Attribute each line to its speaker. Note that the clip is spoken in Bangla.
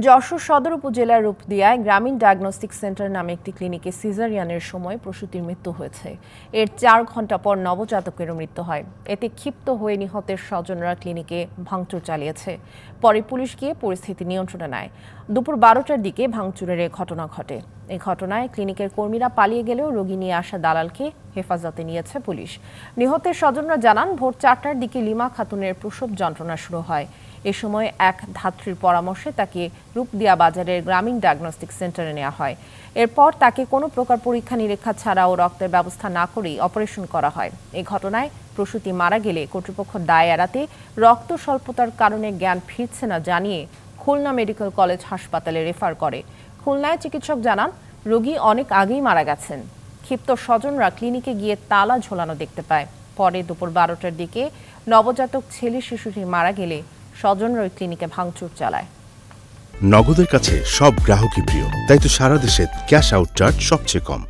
Speaker 1: যশোর সদর উপজেলার রূপদিয়ায় গ্রামীণ ডায়াগনস্টিক সেন্টার নামে একটি ক্লিনিকে সিজারিয়ানের সময় প্রসূতির মৃত্যু হয়েছে। এর চার ঘণ্টা পর নবজাতকেরও মৃত্যু হয়। এতে ক্ষিপ্ত হয়ে নিহতের স্বজনরা ক্লিনিকে ভাঙচুর চালিয়েছে। পরে পুলিশ গিয়ে পরিস্থিতি নিয়ন্ত্রণে নেয়। দুপুর বারোটার দিকে ভাঙচুরের ঘটনা ঘটে। এই ঘটনায় ক্লিনিকের কর্মীরা পালিয়ে গেলেও রোগী নিয়ে আসা দালালকে হেফাজতে নিয়েছে পুলিশ। নিহতের স্বজনরা জানান, ভোর চারটার দিকে লিমা খাতুনের প্রসব যন্ত্রণা শুরু হয়। এ সময় এক ধাত্রীর পরামর্শে তাকে রূপদিয়া বাজারের গ্রামীণ ডায়াগনস্টিক সেন্টারে নেওয়া হয়। এরপর তাকে কোনো প্রকার পরীক্ষা নিরীক্ষা ছাড়াও রক্তের ব্যবস্থা না করেই অপারেশন করা হয়। এ ঘটনায় প্রসূতি মারা গেলে কর্তৃপক্ষ দায় এড়াতে রক্ত স্বল্পতার কারণে জ্ঞান ফিরছে না জানিয়ে খুলনা মেডিকেল কলেজ হাসপাতালে রেফার করে। খুলনায় চিকিৎসক জানান, রোগী অনেক আগেই মারা গেছেন। ক্ষিপ্ত স্বজনরা ক্লিনিকে গিয়ে তালা ঝোলানো দেখতে পায়। পরে দুপুর বারোটার দিকে নবজাতক ছেলে শিশুটি মারা গেলে স্বজনরা ওই ক্লিনিকে ভাঙচুর চালায়।
Speaker 2: নগদের কাছে সব গ্রাহকই প্রিয়, তাই তো সারা দেশে ক্যাশ আউট চার্জ সবচেয়ে কম।